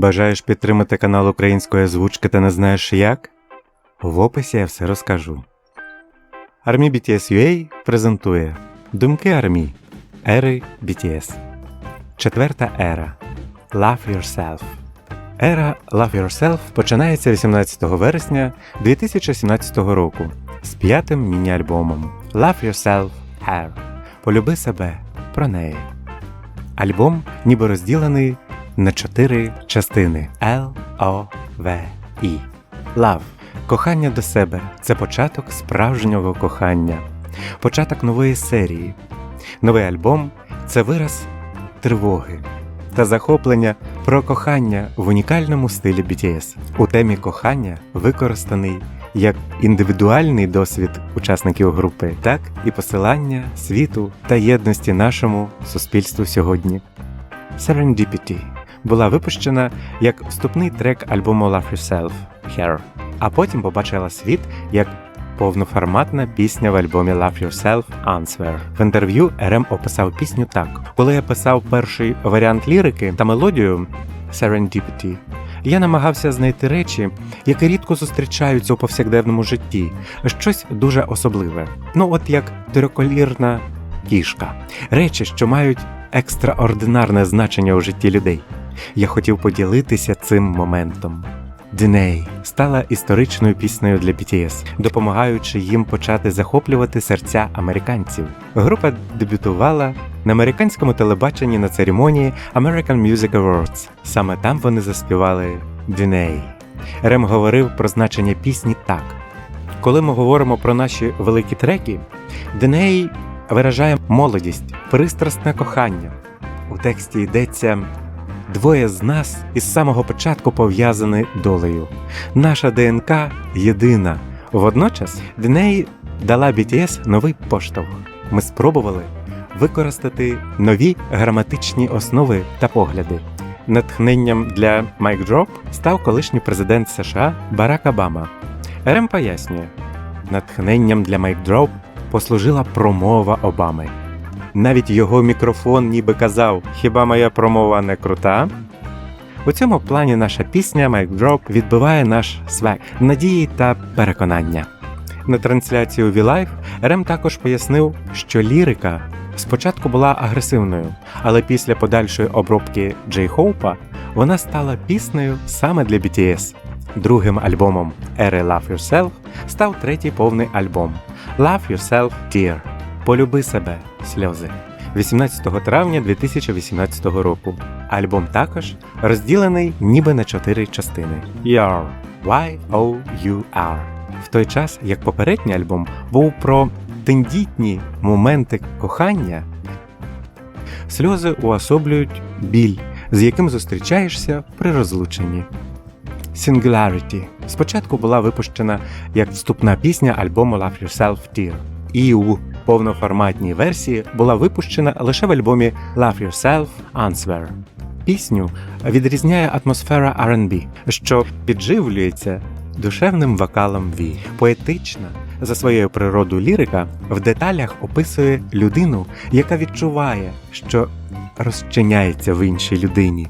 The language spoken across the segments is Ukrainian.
Бажаєш підтримати канал української озвучки та не знаєш як? В описі я все розкажу. Армі BTS UA презентує Думки армії Ери BTS. Четверта ера Love Yourself. Ера Love Yourself починається 18 вересня 2017 року з п'ятим міні-альбомом Love Yourself Her. Полюби себе про неї. Альбом ніби розділений на чотири частини L, O, V, I. Love. Кохання до себе це початок справжнього кохання, початок нової серії. Новий альбом це вираз тривоги та захоплення про кохання в унікальному стилі BTS. У темі кохання використаний як індивідуальний досвід учасників групи, так і посилання світу та єдності нашому суспільству сьогодні. Serendipity була випущена як вступний трек альбому Love Yourself Here, а потім побачила світ як повноформатна пісня в альбомі Love Yourself Answer. В інтерв'ю РМ описав пісню так: коли я писав перший варіант лірики та мелодію Serendipity, я намагався знайти речі, які рідко зустрічаються у повсякденному житті, щось дуже особливе. Ну, от як триколірна кішка, речі, що мають екстраординарне значення у житті людей. Я хотів поділитися цим моментом. Діней стала історичною піснею для BTS, допомагаючи їм почати захоплювати серця американців. Група дебютувала на американському телебаченні на церемонії American Music Awards. Саме там вони заспівали Діней. Рем говорив про значення пісні так. Коли ми говоримо про наші великі треки, Діней виражає молодість, пристрасне кохання. У тексті йдеться двоє з нас із самого початку пов'язані долею. Наша ДНК єдина. Водночас Діней дала BTS новий поштовх. Ми спробували використати нові граматичні основи та погляди. Натхненням для Майк Дроп став колишній президент США Барак Обама. РМ пояснює, натхненням для Майк Дроп послужила промова Обами. Навіть його мікрофон ніби казав: Хіба моя промова не крута? У цьому плані наша пісня Mic Drop відбиває наш свек надії та переконання. На трансляції V-Live Рем також пояснив, що лірика спочатку була агресивною, але після подальшої обробки Джей Хоупа вона стала піснею саме для BTS. Другим альбомом ери Love Yourself став третій повний альбом Love Yourself Dear. Полюби себе сльози 18 травня 2018 року. Альбом також розділений ніби на чотири частини: YOUR Y-O-U-R. В той час як попередній альбом був про тендітні моменти кохання, сльози уособлюють біль, з яким зустрічаєшся при розлученні. Singularity спочатку була випущена як вступна пісня альбому Love Yourself Dear. І у повноформатній версії була випущена лише в альбомі Love Yourself Answer. Пісню відрізняє атмосфера R&B, що підживлюється душевним вокалом Ві. Поетична за своєю природою лірика в деталях описує людину, яка відчуває, що розчиняється в іншій людині.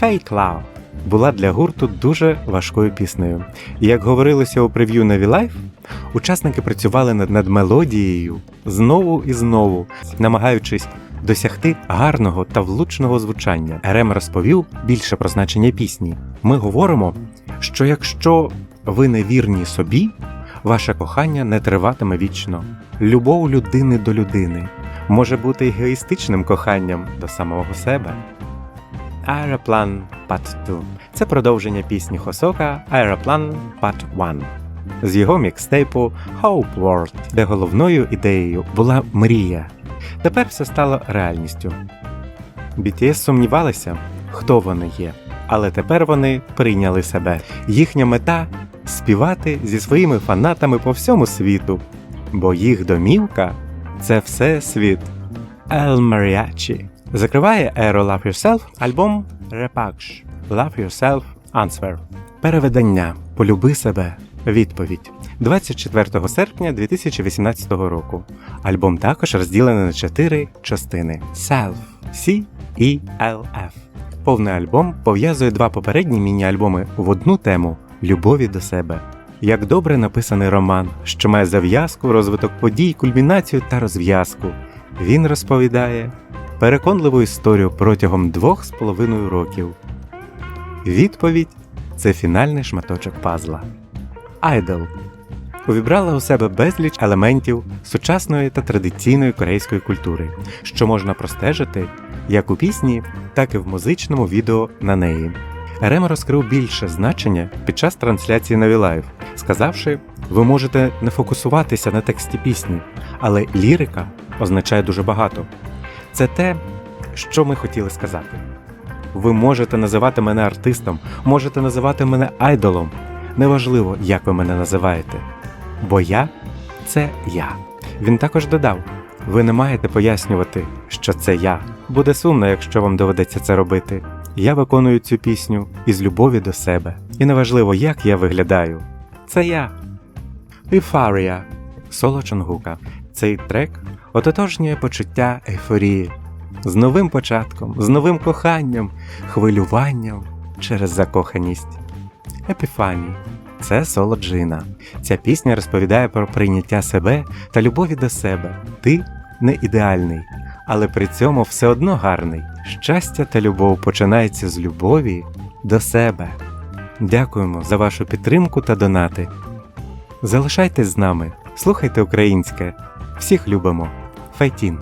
Fake Love була для гурту дуже важкою піснею. І як говорилося у прев'ю на V-Live, учасники працювали над, над мелодією знову і знову, намагаючись досягти гарного та влучного звучання. Рем розповів більше про значення пісні. Ми говоримо, що якщо ви не вірні собі, ваше кохання не триватиме вічно. Любов людини до людини може бути егоїстичним коханням до самого себе. Aeroplan Part 2 це продовження пісні Хосока Aeroplan Part 1 з його мікстейпу Hope World, де головною ідеєю була мрія. Тепер все стало реальністю. BTS сумнівалися, хто вони є, але тепер вони прийняли себе. Їхня мета співати зі своїми фанатами по всьому світу, бо їх домівка це все світ. El Mariachi закриває Aero Love Yourself альбом Repackage Love Yourself Answer. Переведення Полюби себе. Відповідь 24 серпня 2018 року. Альбом також розділений на чотири частини: Self C E L F. Повний альбом пов'язує два попередні міні-альбоми в одну тему любові до себе. Як добре написаний роман, що має зав'язку, розвиток подій, кульмінацію та розв'язку. Він розповідає переконливу історію протягом двох з половиною років. Відповідь це фінальний шматочок пазла. Айдол увібрала у себе безліч елементів сучасної та традиційної корейської культури, що можна простежити як у пісні, так і в музичному відео на неї. Рем розкрив більше значення під час трансляції на Вілайв, сказавши, ви можете не фокусуватися на тексті пісні, але лірика означає дуже багато. Це те, що ми хотіли сказати. Ви можете називати мене артистом, можете називати мене айдолом. Неважливо, як ви мене називаєте. Бо я це я. Він також додав: ви не маєте пояснювати, що це я. Буде сумно, якщо вам доведеться це робити. Я виконую цю пісню із любові до себе. І неважливо, як я виглядаю. Це я. Euphoria Соло Чонгука. Цей трек ототожнює почуття ейфорії з новим початком, з новим коханням, хвилюванням через закоханість. Епіфані це соло Джина. Ця пісня розповідає про прийняття себе та любові до себе. Ти не ідеальний, але при цьому все одно гарний. Щастя та любов починається з любові до себе. Дякуємо за вашу підтримку та донати. Залишайтесь з нами, слухайте українське. Всіх любимо. Файтін!